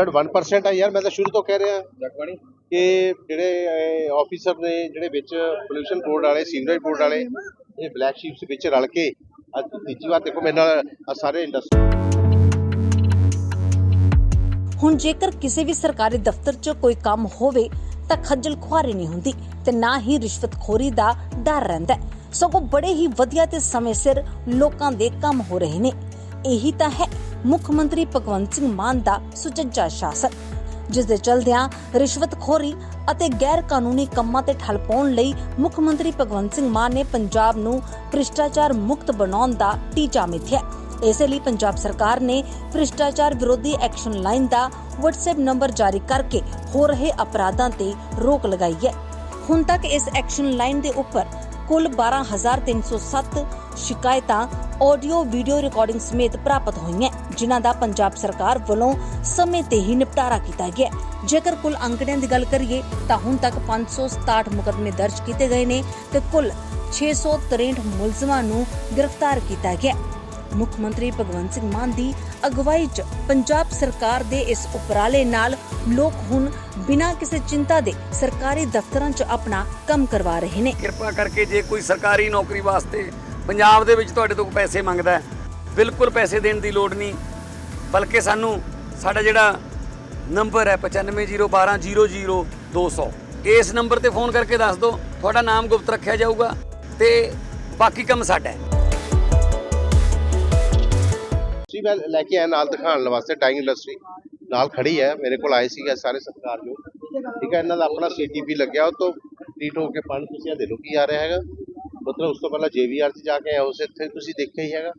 Standard 1% ਆ ਯਾਰ ਮੈਂ ਤਾਂ ਸ਼ੁਰੂ ਤੋਂ ਕਹਿ ਰਿਹਾ। ਕਿ ਜਿਹੜੇ ਆਫੀਸਰ ਨੇ ਜਿਹੜੇ ਵਿੱਚ ਪੋਲੂਸ਼ਨ ਬੋਰਡ ਵਾਲੇ ਸੀਵਰੇਜ ਬੋਰਡ ਵਾਲੇ ਇਹ ਬਲੈਕ ਸ਼ੀਪਸ ਵਿੱਚ ਰਲ ਕੇ ਅੱਜ ਤੀਜੀ ਵਾਰ ਦੇਖੋ ਮੇਰੇ ਨਾਲ ਸਾਰੇ ਇੰਡਸਟਰੀ ਹੁਣ ਜੇਕਰ ਕਿਸੇ ਵੀ ਸਰਕਾਰੀ ਦਫ਼ਤਰ 'ਚ ਕੋਈ ਕੰਮ ਹੋਵੇ ਤਾਂ ਖੱਜਲ ਖੁਆਰੀ ਨਹੀਂ ਹੁੰਦੀ ਤੇ ਨਾ ਹੀ ਰਿਸ਼ਵਤਖੋਰੀ ਦਾ ਡਰ ਰਹਿੰਦਾ। ਸਗੋਂ ਬੜੇ ਹੀ ਵਧੀਆ ਤੇ ਸਮੇਂ ਸਿਰ ਲੋਕਾਂ ਦੇ ਕੰਮ ਹੋ ਰਹੇ ਨੇ। ਇਹੀ ਤਾਂ ਹੈ ਮੁੱਖ ਮੰਤਰੀ ਭਗਵੰਤ ਸਿੰਘ ਮਾਨ ਦਾ ਸੁਚੱਜਾ ਸ਼ਾਸਨ ਜਿਸ ਦੇ ਚਲਦਿਆਂ ਰਿਸ਼ਵਤਖੋਰੀ ਅਤੇ ਗੈਰ ਕਾਨੂੰਨੀ ਕੰਮਾਂ ਤੇ ਠੱਲ ਪਾਉਣ ਲਈ ਮੁੱਖ ਮੰਤਰੀ ਭਗਵੰਤ ਸਿੰਘ ਮਾਨ ਨੇ ਪੰਜਾਬ ਨੂੰ ਭ੍ਰਿਸ਼ਟਾਚਾਰ ਮੁਕਤ ਬਣਾਉਣ ਦਾ ਟੀਚਾ ਮਿੱਥਿਆ। ਇਸੇ ਲਈ ਪੰਜਾਬ ਸਰਕਾਰ ਨੇ ਭ੍ਰਿਸ਼ਟਾਚਾਰ ਵਿਰੋਧੀ ਐਕਸ਼ਨ ਲਾਈਨ ਦਾ WhatsApp ਨੰਬਰ ਜਾਰੀ ਕਰਕੇ ਹੋ ਰਹੇ ਅਪਰਾਧਾਂ ਤੇ ਰੋਕ ਲਗਾਈ ਹੈ। ਹੁਣ ਤੱਕ ਇਸ ਐਕਸ਼ਨ ਲਾਈਨ ਦੇ ਉੱਪਰ ਕੁੱਲ 12307 ਸ਼ਿਕਾਇਤਾਂ, ਆਡੀਓ, ਵੀਡੀਓ ਰਿਕਾਰਡਿੰਗ ਸਮੇਤ ਪ੍ਰਾਪਤ ਹੋਈਆਂ, ਜਿਨ੍ਹਾਂ ਦਾ ਪੰਜਾਬ ਸਰਕਾਰ ਵੱਲੋਂ ਸਮੇਂ ਤੇ ਹੀ ਨਿਪਟਾਰਾ ਕੀਤਾ ਗਿਆ। ਜੇਕਰ ਕੁੱਲ ਅੰਕੜਿਆਂ ਦੀ ਗੱਲ ਕਰੀਏ, ਤਾਂ ਹੁਣ ਤੱਕ 567 ਮੁਕੱਦਮੇ ਦਰਜ ਕੀਤੇ ਗਏ ਨੇ ਤੇ ਕੁੱਲ 663 ਮੁਲਜ਼ਮਾਂ ਨੂੰ ਗ੍ਰਿਫਤਾਰ ਕੀਤਾ ਗਿਆ। ਮੁੱਖ ਮੰਤਰੀ ਭਗਵੰਤ ਸਿੰਘ ਮਾਨ ਦੀ ਅਗਵਾਈ 'ਚ ਪੰਜਾਬ ਸਰਕਾਰ ਦੇ ਇਸ ਉਪਰਾਲੇ ਨਾਲ ਲੋਕ ਹੁਣ ਬਿਨਾਂ ਕਿਸੇ ਚਿੰਤਾ ਦੇ ਸਰਕਾਰੀ ਦਫ਼ਤਰਾਂ 'ਚ ਆਪਣਾ ਕੰਮ ਕਰਵਾ ਰਹੇ ਨੇ। ਕਿਰਪਾ ਕਰਕੇ ਜੇ ਕੋਈ ਸਰਕਾਰੀ ਨੌਕਰੀ ਵਾਸਤੇ ਪੰਜਾਬ ਦੇ ਵਿੱਚ ਤੁਹਾਡੇ ਤੋਂ ਪੈਸੇ ਮੰਗਦਾ ਹੈ, ਬਿਲਕੁਲ ਪੈਸੇ ਦੇਣ ਦੀ ਲੋੜ ਨਹੀਂ, ਬਲਕਿ ਸਾਨੂੰ ਸਾਡਾ ਜਿਹੜਾ ਨੰਬਰ ਹੈ 9501200200 ਇਸ ਨੰਬਰ ਤੇ ਫੋਨ ਕਰਕੇ ਦੱਸ ਦਿਓ, ਤੁਹਾਡਾ ਨਾਮ ਗੁਪਤ ਰੱਖਿਆ ਜਾਊਗਾ ਤੇ ਬਾਕੀ ਕੰਮ ਸਾਡਾ ਹੈ। ਸੀ ਮੈਂ ਲੈ ਕੇ ਆਇਆ ਨਾਲ ਦਿਖਾਉਣ ਵਾਸਤੇ ਡਾਈਂਗ ਇੰਡਸਟਰੀ। ਨਾਲ ਖੜੀ ਹੈ, ਮੇਰੇ ਕੋਲ ਆਏ ਸੀਗੇ ਸਾਰੇ ਸਤਿਕਾਰਯੋਗ। ਠੀਕ ਹੈ, ਇਹਨਾਂ ਦਾ ਆਪਣਾ ਸੀਟੀਪੀ ਲੱਗਿਆ, ਉਹ ਤੋਂ ਟ੍ਰੀਟ ਹੋ ਕੇ ਪਾਣੀ ਤੁਸੀਂ ਆ ਦੇ ਲਓ ਕੀ ਆ ਰਿਹਾ ਹੈਗਾ। ਮਤਲਬ ਉਸ ਤੋਂ ਪਹਿਲਾਂ ਜੇਵੀਆਰ 'ਚ ਜਾ ਕੇ ਆਏ ਉਸ ਇੱਥੇ ਤੁਸੀਂ ਦੇਖਿਆ ਹੀ ਹੈਗਾ।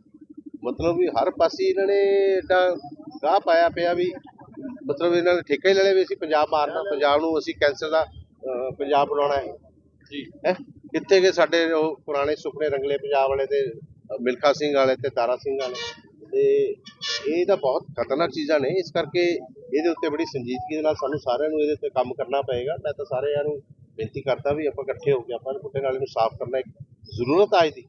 ਮਤਲਬ ਵੀ ਹਰ ਪਾਸੇ ਇਹਨਾਂ ਨੇ ਏਦਾਂ ਗਾਹ ਪਾਇਆ ਪਿਆ ਵੀ ਮਤਲਬ ਇਹਨਾਂ ਨੇ ਠੇਕਾ ਹੀ ਲੈ ਲਿਆ ਵੀ ਅਸੀਂ ਪੰਜਾਬ ਮਾਰਨਾ ਪੰਜਾਬ ਨੂੰ ਅਸੀਂ ਕੈਂਸਰ ਦਾ ਅਹ, ਪੰਜਾਬ ਬਣਾਉਣਾ ਹੈ। ਜੀ। ਹੈ? ਕਿੱਥੇ ਗਏ ਸਾਡੇ ਉਹ ਪੁਰਾਣੇ ਸੁਪਨੇ ਰੰਗਲੇ ਪੰਜਾਬ ਵਾਲੇ ਤੇ ਮਿਲਖਾ ਸਿੰਘ ਵਾਲੇ ਤੇ ਤਾਰਾ ਸਿੰਘ ਵਾਲੇ। ਤੇ ਇਹ ਤਾਂ ਬਹੁਤ ਖਤਰਨਾਕ ਚੀਜ਼ਾਂ ਨੇ ਇਸ ਕਰਕੇ ਇਹਦੇ ਉੱਤੇ ਬੜੀ ਸੰਜੀਦਗੀ ਦੇ ਨਾਲ ਸਾਨੂੰ ਸਾਰਿਆਂ ਨੂੰ ਇਹਦੇ ਉੱਤੇ ਕੰਮ ਕਰਨਾ ਪਏਗਾ। ਮੈਂ ਤਾਂ ਸਾਰਿਆਂ ਨੂੰ ਬੇਨਤੀ ਕਰਦਾ ਵੀ ਆਪਾਂ ਇਕੱਠੇ ਹੋ ਕੇ ਆਪਾਂ ਪੁੱਟੇ ਨਾਲੇ ਨੂੰ ਸਾਫ਼ ਕਰਨਾ ਇੱਕ ਜ਼ਰੂਰਤ ਆ ਅੱਜ ਦੀ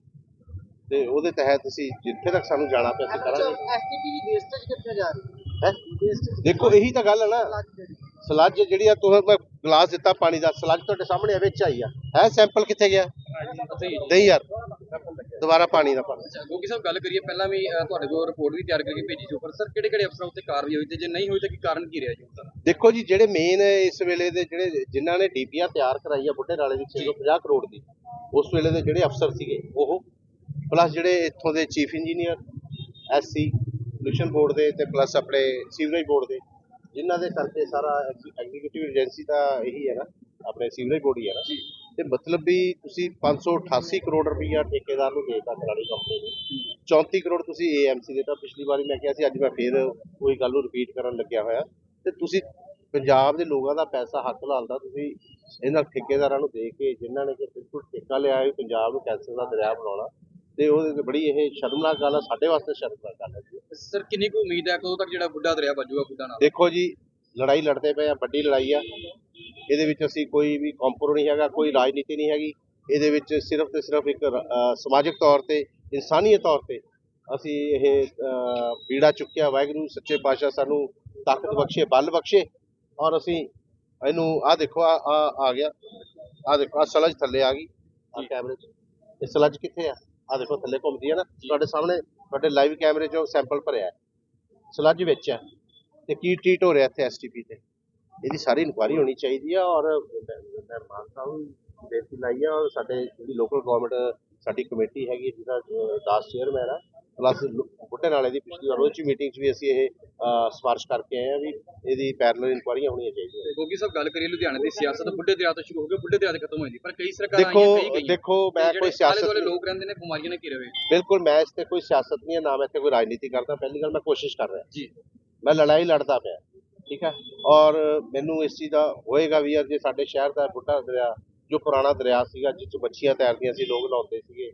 ਤੇ ਉਹਦੇ ਤਹਿਤ ਅਸੀਂ ਜਿੱਥੇ ਤੱਕ ਸਾਨੂੰ ਜਾਣਾ ਪਿਆ ਅਸੀਂ ਕਰਾਂਗੇ। ਐਸਟੀਪੀ ਦੀ ਵੇਸਟੇਜ ਕਿੱਥੇ ਜਾ ਰਹੀ ਹੈ? ਦੇਖੋ ਇਹੀ ਤਾਂ ਗੱਲ ਹੈ ਨਾ। ਸਲੱਜ ਜਿਹੜੀ। ਆ ਤੁਹਾਨੂੰ ਮੈਂ ਗਲਾਸ ਦਿੱਤਾ ਪਾਣੀ ਦਾ ਸਲੱਜ ਤੁਹਾਡੇ ਸਾਹਮਣੇ ਵਿੱਚ ਆਈ ਆ। ਹੈ ਸੈਂਪਲ ਕਿੱਥੇ ਗਿਆ? ਨਹੀਂ ਯਾਰ। ਦੁਬਾਰਾ ਪਾਣੀ ਦਾ ਪਾਣੀ। ਗੋਗੀ ਸਾਹਿਬ ਗੱਲ ਕਰੀਏ ਪਹਿਲਾਂ ਵੀ ਤੁਹਾਡੇ ਕੋਲ ਰਿਪੋਰਟ ਵੀ ਤਿਆਰ ਕਰਕੇ ਭੇਜੀ ਸੀ ਉੱਪਰ। ਸਰ ਕਿਹੜੇ ਕਿਹੜੇ ਅਫਸਰਾਂ ਉੱਤੇ ਕਾਰਵਾਈ ਹੋਈ ਤੇ ਜੇ ਨਹੀਂ ਹੋਈ ਤਾਂ ਕੀ ਕਾਰਨ ਕੀ ਰਿਹਾ ਜੀ ਤੱਕ ਦੇਖੋ ਜੀ ਜਿਹੜੇ ਮੇਨ ਇਸ ਵੇਲੇ ਦੇ ਜਿਹੜੇ ਜਿਨ੍ਹਾਂ ਨੇ ਡੀਪੀਆਰ ਤਿਆਰ ਕਰਾਈ ਆ ਬੁੱਢੇ ਨਾਲੇ ਦੀ 650 ਕਰੋੜ ਦੀ ਉਸ ਵੇਲੇ ਦੇ ਜਿਹੜੇ ਅਫਸਰ ਸੀਗੇ ਉਹ ਪਲੱਸ ਜਿਹੜੇ ਇੱਥੋਂ ਦੇ chief engineer SC pollution board ਦੇ ਤੇ ਪਲੱਸ ਆਪਣੇ ਸੀਵਰੇਜ ਬੋਰਡ ਦੇ ਜਿਨ੍ਹਾਂ ਦੇ ਕਰਕੇ ਸਾਰਾ ਐਗਜ਼ੀਕਿਊਟਿਵ ਏਜੰਸੀ ਦਾ ਇਹੀ ਹੈ ਨਾ ਆਪਣੇ ਸੀਵਰੇਜ ਬੋਰਡ ਹੀ ਹੈ ਨਾ। ਤੇ ਮਤਲਬ ਵੀ ਤੁਸੀਂ 588 ਕਰੋੜ ਰੁਪਈਆ ਠੇਕੇਦਾਰ ਨੂੰ ਦੇਤਾ ਕਰਾਲੀ ਕੰਪਨੀ ਨੂੰ। 34 ਕਰੋੜ ਤੁਸੀਂ ਏਐਮਸੀ ਦੇ ਤਾਂ ਪਿਛਲੀ ਵਾਰੀ ਮੈਂ ਕਿਹਾ ਸੀ ਅੱਜ ਮੈਂ ਫੇਰ ਉਹੀ ਗੱਲ ਨੂੰ ਰਿਪੀਟ ਕਰਨ ਲੱਗਿਆ ਹੋਇਆ। ਤੇ ਤੁਸੀਂ ਪੰਜਾਬ ਦੇ ਲੋਕਾਂ ਦਾ ਪੈਸਾ ਹੱਥ ਲਾਲਦਾ ਤੁਸੀਂ ਇਹਨਾਂ ਠੇਕੇਦਾਰਾਂ ਨੂੰ ਦੇ ਕੇ ਜਿਨ੍ਹਾਂ ਨੇ ਕਿ ਬਿਲਕੁਲ ਠੇਕਾ ਲਿਆ ਹੈ ਪੰਜਾਬ ਨੂੰ ਕੈਂਸਰ ਦਾ ਦਰਿਆ ਬਣਾਉਣਾ ਤੇ ਉਹਦੇ ਤੇ ਬੜੀ ਇਹ ਸ਼ਰਮਨਾਕ ਗੱਲ ਆ ਸਾਡੇ ਵਾਸਤੇ ਸ਼ਰਮਨਾਕ ਗੱਲ ਹੈ ਜੀ। ਸਰ ਕਿੰਨੀ ਕੁ ਉਮੀਦ ਹੈ ਕਦੋਂ ਤੱਕ ਜਿਹੜਾ ਬੁੱਢਾ ਦਰਿਆ ਵੱਜੂਗਾ ਬੁੱਢਾ ਨਾਲ? ਦੇਖੋ ਜੀ ਲੜਾਈ ਲੜਦੇ ਪਏ ਆ ਵੱਡੀ ਲੜਾਈ ਆ। ਇਹਦੇ ਵਿੱਚ ਅਸੀਂ ਕੋਈ ਵੀ ਕੰਪਰੋ ਨਹੀਂ ਹੈਗਾ, ਕੋਈ ਰਾਜਨੀਤੀ ਨਹੀਂ ਹੈਗੀ। ਇਹਦੇ ਵਿੱਚ ਸਿਰਫ ਤੇ ਸਿਰਫ ਇੱਕ ਸਮਾਜਿਕ ਤੌਰ ਤੇ, ਇਨਸਾਨੀਅਤ ਤੌਰ ਤੇ ਅਸੀਂ ਇਹ ਪੀੜਾ ਚੁੱਕਿਆ, ਵਾਹਿਗੁਰੂ ਸੱਚੇ ਪਾਤਸ਼ਾਹ ਸਾਨੂੰ ਤਾਕਤ ਬਖਸ਼ੇ, ਬਲ ਬਖਸ਼ੇ ਔਰ ਅਸੀਂ ਇਹਨੂੰ ਆ ਦੇਖੋ ਆ ਆ ਆ ਗਿਆ। ਆ ਦੇਖੋ ਆ ਸਲਜ ਥੱਲੇ ਆ ਗਈ ਆ ਕੈਮਰੇ 'ਚ। ਇਹ ਸਲਜ ਕਿੱਥੇ ਆ? ਆ ਦੇਖੋ, ਥੱਲੇ ਘੁੰਮਦੀ ਹੈ ਨਾ। ਤੁਹਾਡੇ ਸਾਹਮਣੇ, ਤੁਹਾਡੇ ਲਾਈਵ ਕੈਮਰੇ 'ਚੋਂ ਸੈਂਪਲ ਭਰਿਆ ਹੈ। ਸਲੱਜ ਵਿੱਚ ਹੈ। ਤੇ ਕੀ ਟ੍ਰੀਟ ਹੋ ਰਿਹਾ ਇੱਥੇ ਐਸਟੀਪੀ ਤੇ? ਇਹਦੀ ਸਾਰੀ ਇਨਕੁਆਇਰੀ ਹੋਣੀ ਚਾਹੀਦੀ ਆ ਔਰ ਮੈਂ ਮਾਨਤਾ ਨੂੰ ਬੇਨਤੀ ਲਾਈ ਆ ਔਰ ਸਾਡੇ ਜਿਹੜੀ ਲੋਕਲ ਗਵਰਨਮੈਂਟ ਸਾਡੀ ਕਮੇਟੀ ਹੈਗੀ ਜਿਹਦਾ ਦਾਸ ਚੇਅਰਮੈਨ ਆ ਪਲੱਸ ਬੁੱਢੇ ਨਾਲੇ ਦੀ ਪਿਛਲੀ ਵਾਰ ਉਹਦੇ ਚ ਮੀਟਿੰਗ 'ਚ ਵੀ ਅਸੀਂ ਇਹ ਸਿਫਾਰਿਸ਼ ਕਰਕੇ ਆਏ ਆ ਵੀ ਇਹਦੀ ਪੈਰਲਲ ਇਨਕੁਆਇਰੀਆਂ ਹੋਣੀਆਂ ਚਾਹੀਦੀਆਂ। ਤੇ ਗੋਗੀ ਸਾਹਿਬ ਗੱਲ ਕਰੀਏ ਲੁਧਿਆਣੇ ਦੀ ਸਿਆਸਤ ਬੁੱਢੇ ਦਰਿਆ ਤੋਂ ਸ਼ੁਰੂ ਹੋ ਕੇ ਬੁੱਢੇ ਦਰਿਆ ਤੇ ਖਤਮ ਹੋਈ ਪਰ ਕਈ ਸਰਕਾਰਾਂ ਦੇਖੋ ਆਈਆਂ ਕਈ ਗਈਆਂ। ਦੇਖੋ ਮੈਂ ਕੋਈ ਸਿਆਸਤ ਨਹੀਂ- ਲੋਕ ਰਹਿੰਦੇ ਨੇ ਬਿਮਾਰੀਆਂ ਨਾਲ ਘਿਰੇ ਹੋਏ ਬਿਲਕੁਲ ਮੈਂ ਇਸ ਤੇ ਕੋਈ ਸਿਆਸਤ ਨਹੀਂ ਹੈ ਨਾ ਮੈਂ ਇੱਥੇ ਕੋਈ ਰਾਜਨੀਤੀ ਕਰਦਾ ਪਹਿਲੀ ਗੱਲ ਮੈਂ ਕੋਸ਼ਿਸ਼ ਕਰ ਰਿਹਾ। ਜੀ। ਮੈਂ ਲੜਾਈ ਲੜਦਾ ਪਿਆ। ਠੀਕ ਹੈ? ਔਰ ਮੈਨੂੰ ਇਸ ਚੀਜ਼ ਦਾ ਹੋਏਗਾ ਵੀ ਅੱਜ ਸਾਡੇ ਸ਼ਹਿਰ ਦਾ ਬੁੱਢਾ ਦਰਿਆ, ਜੋ ਪੁਰਾਣਾ ਦਰਿਆ ਸੀਗਾ, ਜਿਸ 'ਚ ਮੱਛੀਆਂ ਤੈਰਦੀਆਂ ਸੀ, ਲੋਕ ਲਾਉਂਦੇ ਸੀਗੇ,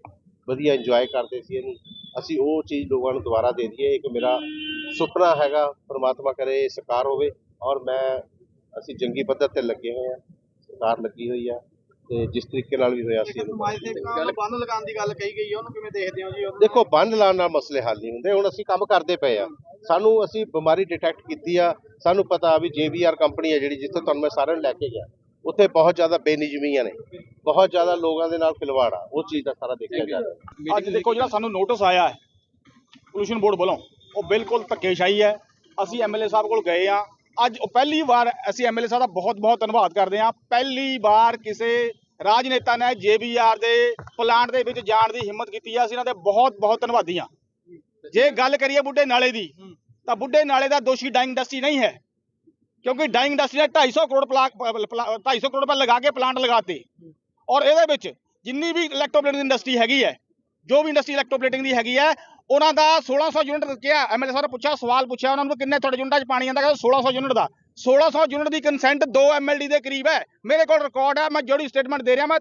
ਵਧੀਆ ਇੰਜੋਏ ਕਰਦੇ ਸੀ ਇਹਨੂੰ, ਅਸੀਂ ਉਹ ਚੀਜ਼ ਲੋਕਾਂ ਨੂੰ ਦੁਬਾਰਾ ਦੇ ਦਈਏ। ਇੱਕ ਮੇਰਾ ਸੁਪਨਾ ਹੈਗਾ, ਪ੍ਰਮਾਤਮਾ ਕਰੇ, ਇਹ ਸਾਕਾਰ ਹੋਵੇ। ਔਰ ਮੈਂ, ਅਸੀਂ ਜੰਗੀ ਪੱਧਰ ਤੇ ਲੱਗੇ ਹੋਏ ਆ ਸਰਕਾਰ ਲੱਗੀ ਹੋਈ ਆ। ਤੇ ਜਿਸ ਤਰੀਕੇ ਨਾਲ ਵੀ ਹੋਇਆ ਸੀ। ਬੰਨ ਲਗਾਉਣ ਦੀ ਗੱਲ ਕਹੀ ਗਈ ਹੈ ਉਹਨੂੰ ਕਿਵੇਂ ਦੇਖਦੇ ਹੋ ਜੀ? ਦੇਖੋ ਬੰਨ ਲਾਉਣ ਨਾਲ ਮਸਲੇ ਹੱਲ ਨਹੀਂ ਹੁੰਦੇ ਹੁਣ ਅਸੀਂ ਕੰਮ ਕਰਦੇ ਪਏ ਆ। ਸਾਨੂੰ ਅਸੀਂ ਬਿਮਾਰੀ ਡਿਟੈਕਟ ਕੀਤੀ ਆ ਸਾਨੂੰ ਪਤਾ ਵੀ ਜੇਬੀਆਰ ਕੰਪਨੀ ਹੈ ਜਿਹੜੀ ਜਿੱਥੇ ਤੁਹਾਨੂੰ ਮੈਂ ਸਾਰਿਆਂ ਨੂੰ ਲੈ ਕੇ ਗਿਆ ਉੱਥੇ ਬਹੁਤ ਜ਼ਿਆਦਾ ਬੇਨਿਯਮੀਆਂ ਨੇ ਬਹੁਤ ਜ਼ਿਆਦਾ ਲੋਕਾਂ ਦੇ ਨਾਲ ਖਿਲਵਾੜ ਆ ਉਹ ਚੀਜ਼ ਦਾ ਸਾਰਾ ਦੇਖਿਆ ਜਾ ਰਿਹਾ। ਅੱਜ ਦੇਖੋ ਜਿਹੜਾ ਸਾਨੂੰ ਨੋਟਿਸ ਆਇਆ ਹੈ ਪੋਲੂਸ਼ਨ ਬੋਰਡ ਵੱਲੋਂ ਉਹ ਬਿਲਕੁਲ ਧੱਕੇਸ਼ਾਹੀ ਹੈ। ਅਸੀਂ ਐਮਐਲਏ ਸਾਹਿਬ ਕੋਲ ਗਏ ਆ। ਅੱਜ ਉਹ ਪਹਿਲੀ ਵਾਰ ਅਸੀਂ ਐਮਐਲਏ ਸਾਹਿਬ ਦਾ ਬਹੁਤ ਬਹੁਤ ਧੰਨਵਾਦ ਕਰਦੇ ਆ ਪਹਿਲੀ ਵਾਰ ਕਿਸੇ ਰਾਜਨੇਤਾ ਨੇ ਜੇਬੀਆਰ ਦੇ ਪਲਾਂਟ ਦੇ ਵਿੱਚ ਜਾਣ ਦੀ ਹਿੰਮਤ ਕੀਤੀ ਹੈ ਅਸੀਂ ਇਹਨਾਂ ਦੇ ਬਹੁਤ ਬਹੁਤ ਧੰਨਵਾਦੀ ਆ ਜੇ ਗੱਲ ਕਰੀਏ ਬੁੱਢੇ ਨਾਲੇ ਦੀ, ਤਾਂ ਬੁੱਢੇ ਨਾਲੇ ਦਾ ਦੋਸ਼ੀ ਡਾਈਂਗ ਇੰਡਸਟਰੀ ਨਹੀਂ ਹੈ। ਕਿਉਂਕਿ ਡਾਈਂਗ ਇੰਡਸਟਰੀ ਨੇ 250 ਕਰੋੜ ਪਲਾਕ 250 ਕਰੋੜ ਰੁਪਏ ਲਗਾ ਕੇ ਪਲਾਂਟ ਲਗਾਤੇ। ਔਰ ਇਹਦੇ ਵਿੱਚ ਜਿੰਨੀ ਵੀ ਇਲੈਕਟ੍ਰੋਪਲੇਟਿੰਗ ਇੰਡਸਟਰੀ ਹੈਗੀ ਹੈ, ਜੋ ਵੀ ਇੰਡਸਟਰੀ ਇਲੈਕਟ੍ਰੋਪਲੇਟਿੰਗ ਦੀ ਹੈਗੀ ਹੈ, ਉਹਨਾਂ ਦਾ 1600 ਯੂਨਿਟ ਕਿਹਾ ਐਮਐਲਏ ਸਾਹਿਬ ਪੁੱਛਿਆ, ਸਵਾਲ ਪੁੱਛਿਆ, ਉਹਨਾਂ ਨੂੰ ਕਿੰਨੇ ਤੁਹਾਡੇ ਯੂਨਿਟਾਂ 'ਚ ਪਾਣੀ ਆਉਂਦਾ, ਕਹਿੰਦਾ 1600 ਯੂਨਿਟ ਦਾ। 1600 ਯੂਨਿਟ ਦੀ ਕੰਸੈਂਟ 2 ਐਮਐਲਡੀ ਦੇ ਕਰੀਬ ਹੈ। ਮੇਰੇ ਕੋਲ ਰਿਕਾਰਡ ਹੈ ਮੈਂ ਜਿਹੜੀ ਸਟੇਟਮੈਂਟ ਦੇ ਰਿਹਾ ਮੈਂ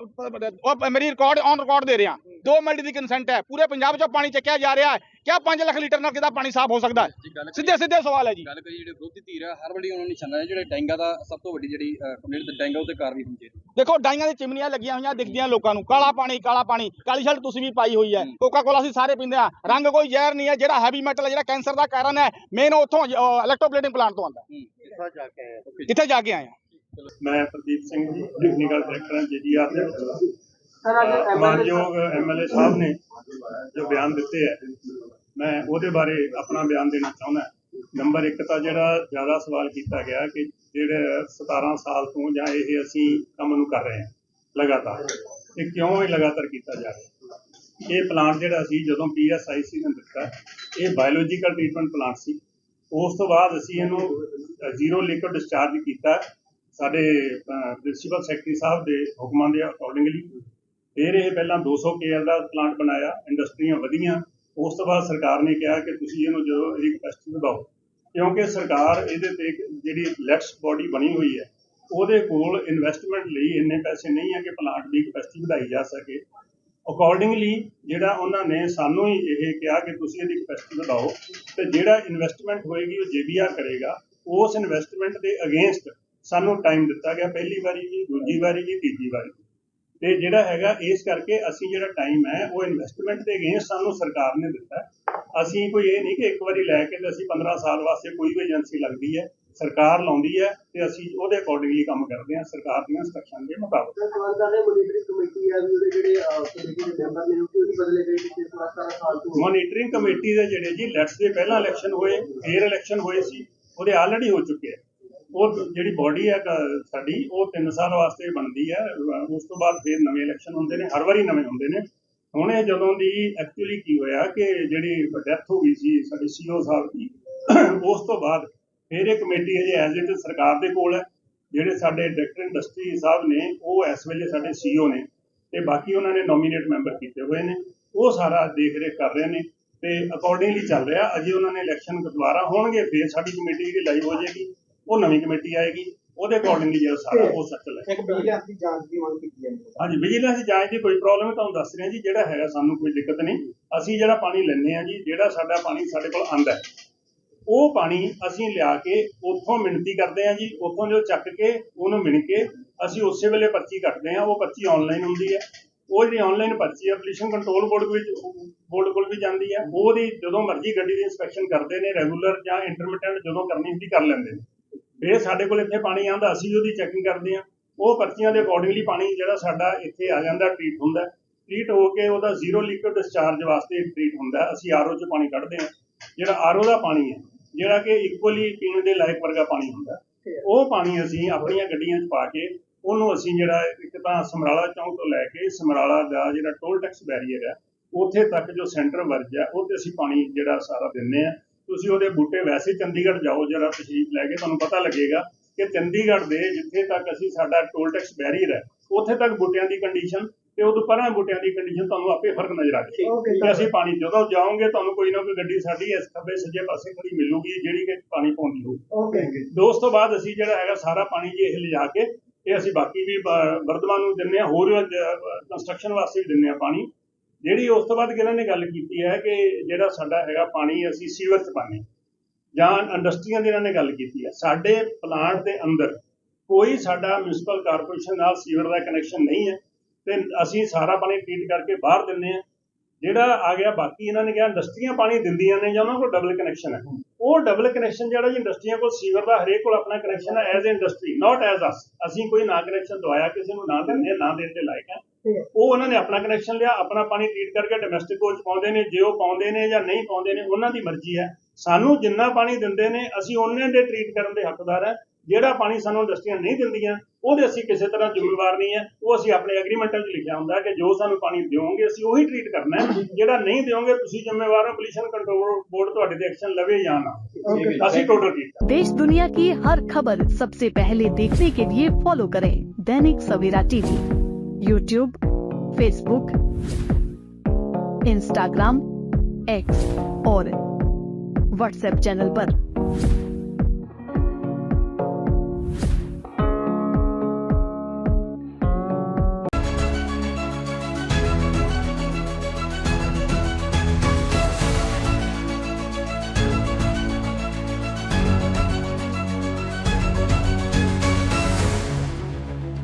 ਉਹ ਮੇਰੀ ਰਿਕਾਰਡ ਔਨ ਰਿਕਾਰਡ ਦੇ ਰਿਹਾ। 2 ਐਮਐਲਡੀ ਦੀ ਕੰਸੈਂਟ ਹੈ। ਪੂਰੇ ਪੰਜਾਬ 'ਚੋਂ ਪਾਣੀ ਚੱਕਿਆ ਜਾ ਰਿਹਾ ਹੈ। ਕਿਆ 5 ਲੱਖ ਲੀਟਰ ਨਾਲ ਕਿਦਾ ਪਾਣੀ ਸਾਫ਼ ਹੋ ਸਕਦਾ ਹੈ? ਸਿੱਧੇ ਸਿੱਧੇ ਸਵਾਲ ਹੈ ਜੀ। ਗੱਲ ਕਰੀ ਜਿਹੜੇ ਵਿਰੋਧੀ ਧਿਰ ਆ ਹਰ ਵਾਰੀ ਉਹਨਾਂ ਨੂੰ ਨਿਸ਼ਾਨਾ ਹੈ ਜਿਹੜੇ ਡੈਂਗਾ ਦਾ ਸਭ ਤੋਂ ਵੱਡੀ ਜਿਹੜੀ ਕੰਪਲੇਂਟ ਤੇ ਡੈਂਗਾ ਉੱਤੇ ਕਾਰਵਾਈ ਹੋਣੀ ਚਾਹੀਦੀ ਦੇਖੋ ਡਾਈਆਂ ਦੀ ਚਿਮਨੀਆਂ ਲੱਗੀਆਂ ਹੋਈਆਂ ਦਿਖਦੀਆਂ ਲੋਕਾਂ ਨੂੰ। ਕਾਲਾ ਪਾਣੀ ਕਾਲਾ ਪਾਣੀ ਕਾਲੀ ਸ਼ਰਟ ਤੁਸੀਂ ਵੀ ਪਾਈ ਹੋਈ ਹੈ। ਕੋਕਾ ਕੋਲਾ ਅਸੀਂ ਸਾਰੇ ਪੀਂਦੇ ਆ ਰੰਗ ਕੋਈ ਜ਼ਹਿਰ ਨਹੀਂ ਹੈ। ਜਿਹੜਾ ਹੈਵੀ ਮੈਟਲ ਹੈ ਜਿਹੜਾ ਕੈਂਸਰ ਦਾ ਕਾਰਨ ਹੈ ਮੇਨ ਉੱਥੋਂ ਇਲੈਕਟ੍ਰੋਪਲੇਟਿੰਗ ਪਲਾਂਟ ਤੋਂ ਆਉਂਦਾ ਹੂੰ? ਕਿੱਥੇ ਜਾ ਕੇ ਆਏ ਮੈਂ ਪ੍ਰਦੀਪ ਸਿੰਘ ਜੀ ਟੈਕਨੀਕਲ ਡਾਇਰੈਕਟਰ ਹਾਂ ਜੀਜੀਆਰ ਦੇ ਮਾਨਯੋਗ ਐਮਐਲਏ ਸਾਹਿਬ ਨੇ ਜੋ ਬਿਆਨ ਦਿੱਤੇ ਹੈ ਮੈਂ ਉਹਦੇ ਬਾਰੇ ਆਪਣਾ ਬਿਆਨ ਦੇਣਾ ਚਾਹੁੰਦਾ ਨੰਬਰ 1 ਤਾਂ ਜਿਹੜਾ ਜ਼ਿਆਦਾ ਸਵਾਲ ਕੀਤਾ ਗਿਆ ਕਿ ਜਿਹੜੇ 17 ਸਾਲ ਤੋਂ ਜਾਂ ਇਹ ਅਸੀਂ ਕੰਮ ਨੂੰ ਕਰ ਰਹੇ ਹਾਂ ਲਗਾਤਾਰ ਇਹ ਕਿਉਂ ਇਹ ਲਗਾਤਾਰ ਕੀਤਾ ਜਾ ਰਿਹਾ ਇਹ ਪਲਾਂਟ ਜਿਹੜਾ ਸੀ ਜਦੋਂ ਪੀਐਸਆਈਸੀ ਨੇ ਦਿੱਤਾ ਇਹ ਬਾਇਓਲੋਜੀਕਲ ਟ੍ਰੀਟਮੈਂਟ ਪਲਾਂਟ ਸੀ। ਉਸ ਤੋਂ ਬਾਅਦ ਅਸੀਂ ਇਹਨੂੰ ਜ਼ੀਰੋ ਲਿਕਵਿਡ ਡਿਸਚਾਰਜ ਕੀਤਾ। ਸਾਡੇ ਪ੍ਰਿੰਸੀਪਲ ਸੈਕਟਰੀ ਸਾਹਿਬ ਦੇ ਹੁਕਮਾਂ ਦੇ ਅਕੋਰਡਿੰਗਲੀ ਫਿਰ ਇਹ ਪਹਿਲਾਂ 200 ਕੇਅਰ ਦਾ ਪਲਾਂਟ ਬਣਾਇਆ, ਇੰਡਸਟਰੀਆਂ ਵਧੀਆਂ। ਉਸ ਤੋਂ ਬਾਅਦ ਸਰਕਾਰ ਨੇ ਕਿਹਾ ਕਿ ਤੁਸੀਂ ਇਹਨੂੰ ਜਦੋਂ ਇਹਦੀ ਕਪੈਸਿਟੀ ਵਧਾਓ। ਕਿਉਂਕਿ ਸਰਕਾਰ ਇਹਦੇ ਤੇ ਜਿਹੜੀ ਲੈਕਸ ਬਾਡੀ ਬਣੀ ਹੋਈ ਹੈ, ਉਹਦੇ ਕੋਲ ਇਨਵੈਸਟਮੈਂਟ ਲਈ ਇੰਨੇ ਪੈਸੇ ਨਹੀਂ ਹੈ ਕਿ ਪਲਾਂਟ ਦੀ ਕਪੈਸਿਟੀ ਵਧਾਈ ਜਾ ਸਕੇ। ਅਕੋਰਡਿੰਗਲੀ ਜਿਹੜਾ ਉਹਨਾਂ ਨੇ ਸਾਨੂੰ ਹੀ ਇਹ ਕਿਹਾ ਕਿ ਤੁਸੀਂ ਇਹਦੀ ਕਪੈਸਿਟੀ ਵਧਾਓ ਤੇ ਜਿਹੜਾ ਇਨਵੈਸਟਮੈਂਟ ਹੋਏਗੀ ਉਹ ਜੇਬੀਆਰ ਕਰੇਗਾ, ਉਸ ਇਨਵੈਸਟਮੈਂਟ ਦੇ ਅਗੇਂਸਟ ਸਾਨੂੰ ਟਾਈਮ ਦਿੱਤਾ ਗਿਆ ਪਹਿਲੀ ਵਾਰੀ ਵੀ, ਦੂਜੀ ਵਾਰੀ ਵੀ, ਤੀਜੀ ਵਾਰੀ ਵੀ। ਤੇ ਜਿਹੜਾ ਹੈਗਾ ਇਸ ਕਰਕੇ ਅਸੀਂ ਜਿਹੜਾ ਟਾਈਮ ਹੈ, ਉਹ ਇਨਵੈਸਟਮੈਂਟ ਦੇ ਅਗੇਂਸਟ ਸਾਨੂੰ ਸਰਕਾਰ ਨੇ ਦਿੱਤਾ ਅਸੀਂ ਕੋਈ ਇਹ ਨਹੀਂ ਕਿ ਇੱਕ ਵਾਰੀ ਲੈ ਕੇ ਤੇ ਅਸੀਂ 15 ਸਾਲ ਵਾਸਤੇ ਕੋਈ ਵੀ ਏਜੰਸੀ ਲੱਗਦੀ ਹੈ ਸਰਕਾਰ ਲਾਉਂਦੀ ਹੈ ਤੇ ਅਸੀਂ ਉਹਦੇ ਅਕੋਰਡਿੰਗਲੀ ਕੰਮ ਕਰਦੇ ਹਾਂ ਸਰਕਾਰ ਦੀਆਂ ਇੰਸਟਰਕਸ਼ਨ ਦੇ ਮੁਤਾਬਕ। ਸਵਾਲ ਕਰ ਰਹੇ ਮੋਨੀਟਰਿੰਗ ਕਮੇਟੀ ਹੈ ਵੀ ਉਹਦੇ ਜਿਹੜੇ ਕਮੇਟੀ ਦੇ ਮੈਂਬਰ ਨੇ ਉਹ ਵੀ ਬਦਲੇ ਗਏ ਪਿਛਲੇ 17 ਸਾਲ ਤੋਂ? ਮੋਨੀਟਰਿੰਗ ਕਮੇਟੀ ਦੇ ਜਿਹੜੇ ਜੀ ਲੈਟਸ ਦੇ ਪਹਿਲਾਂ ਇਲੈਕਸ਼ਨ ਹੋਏ ਫੇਰ ਇਲੈਕਸ਼ਨ ਹੋਏ ਸੀ ਉਹਦੇ ਆਲਰੇਡੀ ਹੋ ਚੁੱਕੇ ਆ। ਉਹ ਜਿਹੜੀ ਬਾਡੀ ਹੈ ਸਾਡੀ ਉਹ 3 ਸਾਲ ਵਾਸਤੇ ਬਣਦੀ ਹੈ ਉਸ ਤੋਂ ਬਾਅਦ ਫੇਰ ਨਵੇਂ ਇਲੈਕਸ਼ਨ ਹੁੰਦੇ ਨੇ ਹਰ ਵਾਰੀ ਨਵੇਂ ਹੁੰਦੇ ਨੇ। ਹੁਣ ਇਹ ਜਦੋਂ ਦੀ ਐਕਚੁਅਲੀ ਕੀ ਹੋਇਆ ਕਿ ਜਿਹੜੀ ਡੈਥ ਹੋ ਗਈ ਸੀ ਸਾਡੇ ਸੀਓ ਸਾਹਿਬ ਦੀ ਉਸ ਤੋਂ ਬਾਅਦ ਫੇਰ ਇਹ ਕਮੇਟੀ ਹੈ ਜੀ ਐਜ਼ ਇਟ ਸਰਕਾਰ ਦੇ ਕੋਲ ਹੈ। ਜਿਹੜੇ ਸਾਡੇ ਡਾਇਰੈਕਟਰ ਇੰਡਸਟਰੀ ਸਾਹਿਬ ਨੇ ਉਹ ਇਸ ਵੇਲੇ ਸਾਡੇ ਸੀਓ ਨੇ ਤੇ ਬਾਕੀ ਉਹਨਾਂ ਨੇ ਨੋਮੀਨੇਟ ਮੈਂਬਰ ਕੀਤੇ ਹੋਏ ਨੇ। ਉਹ ਸਾਰਾ ਦੇਖ ਰੇਖ ਕਰ ਰਹੇ ਨੇ ਤੇ ਅਕੋਰਡਿੰਗਲੀ ਚੱਲ ਰਿਹਾ। ਅਜੇ ਉਹਨਾਂ ਨੇ ਇਲੈਕਸ਼ਨ ਦੁਬਾਰਾ ਹੋਣਗੇ ਫੇਰ ਸਾਡੀ ਕਮੇਟੀ ਦੀ ਲਾਈਵ ਹੋ ਜਾਏਗੀ ਉਹ ਨਵੀਂ ਕਮੇਟੀ ਆਏਗੀ। ਉਹਦੇ ਅਕੋਰਡਿੰਗਲੀ ਜਿਹੜਾ ਸਾਰਾ ਉਹ ਸੱਚਲ ਹੈ ਇੱਕ ਵਿਜੀਲੈਂਸ ਦੀ ਜਾਂਚ ਦੀ ਮੰਗ ਕੀਤੀ ਹੈ। ਹਾਂਜੀ ਵਿਜੀਲੈਂਸ ਦੀ ਜਾਂਚ ਦੀ ਕੋਈ ਪ੍ਰੋਬਲਮ ਤੁਹਾਨੂੰ ਦੱਸ ਰਿਹਾ ਜੀ ਜਿਹੜਾ ਹੈਗਾ ਸਾਨੂੰ ਕੋਈ ਦਿੱਕਤ ਨਹੀਂ। ਅਸੀਂ ਜਿਹੜਾ ਪਾਣੀ ਲੈਂਦੇ ਆ ਜੀ ਜਿਹੜਾ ਸਾਡਾ ਪਾਣੀ ਸਾਡੇ ਕੋਲ ਆਂਦਾ ਹੈ ਉਹ ਪਾਣੀ ਅਸੀਂ ਲਿਆ ਕੇ ਉੱਥੋਂ ਮਿਣਤੀ ਕਰਦੇ ਹਾਂ ਜੀ, ਉੱਥੋਂ ਜੋ ਚੱਕ ਕੇ ਉਹਨੂੰ ਮਿਣ ਕੇ ਅਸੀਂ ਉਸੇ ਵੇਲੇ ਪਰਚੀ ਕੱਟਦੇ ਹਾਂ, ਉਹ ਪਰਚੀ ਆਨਲਾਈਨ ਹੁੰਦੀ ਹੈ। ਉਹ ਜਿਹੜੀ ਆਨਲਾਈਨ ਪਰਚੀ ਹੈ ਪੋਲੂਸ਼ਨ ਕੰਟਰੋਲ ਬੋਰਡ ਵਿੱਚ ਬੋਰਡ ਕੋਲ ਵੀ ਜਾਂਦੀ ਹੈ। ਉਹਦੀ ਜਦੋਂ ਮਰਜ਼ੀ ਗੱਡੀ ਦੀ ਇਨਸਪੈਕਸ਼ਨ ਕਰਦੇ ਨੇ ਰੈਗੂਲਰ ਜਾਂ ਇੰਟਰਮਿਟੈਂਟ ਜਦੋਂ ਕਰਨੀ ਹੁੰਦੀ ਕਰ ਲੈਂਦੇ ਨੇ। ਫਿਰ ਸਾਡੇ ਕੋਲ ਇੱਥੇ ਪਾਣੀ ਆਉਂਦਾ, ਅਸੀਂ ਉਹਦੀ ਚੈਕਿੰਗ ਕਰਦੇ ਹਾਂ। ਉਹ ਪਰਚੀਆਂ ਦੇ ਅਕੋਰਡਿੰਗਲੀ ਪਾਣੀ ਜਿਹੜਾ ਸਾਡਾ ਇੱਥੇ ਆ ਜਾਂਦਾ ਟ੍ਰੀਟ ਹੁੰਦਾ ਟ੍ਰੀਟ ਹੋ ਕੇ ਉਹਦਾ ਜ਼ੀਰੋ ਲਿਕਵਿਡ ਡਿਸਚਾਰਜ ਵਾਸਤੇ ਟ੍ਰੀਟ ਹੁੰਦਾ ਅਸੀਂ ਆਰਓ ਚ ਪਾਣੀ ਕੱਢਦੇ ਹਾਂ। ਜਿਹੜਾ ਆਰਓ ਦਾ ਪਾਣੀ ਹੈ ਜਿਹੜਾ ਕਿ ਇਕੁਅਲੀ ਪੀਣ ਦੇ ਲਾਇਕ ਵਰਗਾ ਪਾਣੀ ਹੁੰਦਾ। ਉਹ ਪਾਣੀ ਅਸੀਂ ਆਪਣੀਆਂ ਗੱਡੀਆਂ 'ਚ ਪਾ ਕੇ ਉਹਨੂੰ ਅਸੀਂ ਜਿਹੜਾ ਇੱਕ ਤਾਂ ਸਮਰਾਲਾ ਚੌਂਕ ਤੋਂ ਲੈ ਕੇ ਸਮਰਾਲਾ ਦਾ ਜਿਹੜਾ ਟੋਲ ਟੈਕਸ ਬੈਰੀਅਰ ਹੈ ਉੱਥੇ ਤੱਕ ਜੋ ਸੈਂਟਰ ਵਰਜ ਹੈ ਉਹਤੇ ਅਸੀਂ ਪਾਣੀ ਜਿਹੜਾ ਸਾਰਾ ਦਿੰਨੇ ਆ। ਤੁਸੀਂ ਉਹਦੇ ਬੂਟੇ ਵੈਸੇ ਚੰਡੀਗੜ੍ਹ ਜਾਓ ਜਰਾ ਤਸ਼ਰੀਫ ਲੈ ਕੇ ਤੁਹਾਨੂੰ ਪਤਾ ਲੱਗੇਗਾ ਕਿ ਚੰਡੀਗੜ੍ਹ ਦੇ ਜਿੱਥੇ ਤੱਕ ਅਸੀਂ ਸਾਡਾ ਟੋਲ ਟੈਕਸ ਬੈਰੀਅਰ ਹੈ ਉੱਥੇ ਤੱਕ ਬੂਟਿਆਂ ਦੀ ਕੰਡੀਸ਼ਨ ਤੇ ਉਦੋਂ ਪਰਾਂ ਬੂਟਿਆਂ ਦੀ ਕੰਡੀਸ਼ਨ ਤੁਹਾਨੂੰ ਆਪੇ ਫ਼ਰਕ ਨਜ਼ਰ ਆ ਜਾਏਗਾ। ਕਿ ਅਸੀਂ ਪਾਣੀ ਜਦੋਂ ਜਾਓਗੇ ਤੁਹਾਨੂੰ ਕੋਈ ਨਾ ਕੋਈ ਗੱਡੀ ਸਾਡੀ ਇਸ ਖੱਬੇ ਸੱਜੇ ਪਾਸੇ ਖੜੀ ਮਿਲੂਗੀ ਜਿਹੜੀ ਕਿ ਪਾਣੀ ਪਾਉਂਦੀ ਹੋਊ। ਓਕੇ ਦੋਸਤ ਤੋਂ ਬਾਅਦ ਅਸੀਂ ਜਿਹੜਾ ਹੈਗਾ ਸਾਰਾ ਪਾਣੀ ਜੀ ਇਹ ਲਿਜਾ ਕੇ ਇਹ ਅਸੀਂ ਬਾਕੀ ਵੀ ਵਰਧਮਾਨ ਨੂੰ ਦਿੰਨੇ ਆ ਹੋਰ ਕੰਸਟਰਕਸ਼ਨ ਵਾਸਤੇ ਵੀ ਦਿੰਨੇ ਆ ਪਾਣੀ। ਜਿਹੜੀ ਉਸ ਤੋਂ ਬਾਅਦ ਕਿ ਇਹਨਾਂ ਨੇ ਗੱਲ ਕੀਤੀ ਹੈ ਕਿ ਜਿਹੜਾ ਸਾਡਾ ਹੈਗਾ ਪਾਣੀ ਅਸੀਂ ਸੀਵਰ ਚ ਪਾਣੀ ਜਾਂ ਇੰਡਸਟਰੀਆਂ ਦੀ ਇਹਨਾਂ ਨੇ ਗੱਲ ਕੀਤੀ ਹੈ। ਸਾਡੇ ਪਲਾਂਟ ਦੇ ਅੰਦਰ ਕੋਈ ਸਾਡਾ ਮਿਊਨਿਸਪਲ ਕਾਰਪੋਰੇਸ਼ਨ ਨਾਲ ਸੀਵਰ ਦਾ ਕਨੈਕਸ਼ਨ ਨਹੀਂ ਹੈ। ਤੇ ਅਸੀਂ ਸਾਰਾ ਪਾਣੀ ਟ੍ਰੀਟ ਕਰਕੇ ਬਾਹਰ ਦਿੰਨੇ ਆ ਜਿਹੜਾ ਆ ਗਿਆ ਬਾਕੀ ਇਹਨਾਂ ਨੇ ਕਿਹਾ ਇੰਡਸਟਰੀਆਂ ਪਾਣੀ ਦਿੰਦੀਆਂ ਨੇ ਜਾਂ ਉਹਨਾਂ ਕੋਲ ਡਬਲ ਕਨੈਕਸ਼ਨ ਹੈ। ਉਹ ਡਬਲ ਕਨੈਕਸ਼ਨ ਜਿਹੜਾ ਜੀ ਇੰਡਸਟਰੀਆਂ ਕੋਲ ਸੀਵਰ ਦਾ ਹਰੇਕ ਕੋਲ ਆਪਣਾ ਕਨੈਕਸ਼ਨ ਹੈ as industry not as us ਅਸੀਂ ਕੋਈ ਨਾ ਕਨੈਕਸ਼ਨ ਦਵਾਇਆ ਕਿਸੇ ਨੂੰ ਨਾ ਦਿੰਦੇ ਨਾ ਦੇਣ ਦੇ ਲਾਇਕ ਹੈ। ਉਹ ਉਹਨਾਂ ਨੇ ਆਪਣਾ ਕਨੈਕਸ਼ਨ ਲਿਆ ਆਪਣਾ ਪਾਣੀ ਟ੍ਰੀਟ ਕਰਕੇ ਡੋਮੈਸਟਿਕ ਕੋਲ ਪਾਉਂਦੇ ਨੇ ਜੇ ਉਹ ਪਾਉਂਦੇ ਨੇ ਜਾਂ ਨਹੀਂ ਪਾਉਂਦੇ ਨੇ ਉਹਨਾਂ ਦੀ ਮਰਜ਼ੀ ਹੈ। ਸਾਨੂੰ ਜਿੰਨਾ ਪਾਣੀ ਦਿੰਦੇ ਨੇ ਅਸੀਂ ਉਹਨੇ ਦੇ ਟ੍ਰੀਟ ਕਰਨ ਦੇ ਹੱਕਦਾਰ ਹੈ। ਜਿਹੜਾ ਪਾਣੀ ਸਾਨੂੰ ਇੰਡਸਟਰੀਆਂ ਨਹੀਂ ਦਿੰਦੀਆਂ ਉਹਦੇ ਅਸੀਂ ਕਿਸੇ ਤਰ੍ਹਾਂ ਜ਼ਿੰਮੇਵਾਰ ਨਹੀਂ ਹੈ ਉਹ ਅਸੀਂ ਆਪਣੇ ਐਗਰੀਮੈਂਟਾਂ 'ਚ ਲਿਖਿਆ ਹੁੰਦਾ ਹੈ ਕਿ ਜੋ ਸਾਨੂੰ ਪਾਣੀ ਦਿਓਗੇ ਅਸੀਂ ਉਹੀ ਟ੍ਰੀਟ ਕਰਨਾ ਹੈ ਜਿਹੜਾ ਨਹੀਂ ਦਿਓਗੇ ਤੁਸੀਂ ਜ਼ਿੰਮੇਵਾਰ ਹੋ ਪੋਲੂਸ਼ਨ ਕੰਟਰੋਲ ਬੋਰਡ ਤੁਹਾਡੇ ਤੇ ਐਕਸ਼ਨ ਲਵੇ ਜਾਂ ਨਾ ਅਸੀਂ ਟੋਟਲ ਟ੍ਰੀਟ देश दुनिया की हर खबर सबसे पहले देखने के लिए फॉलो करें Dainik Savera TV YouTube Facebook Instagram X और व्हाट्सएप चैनल पर।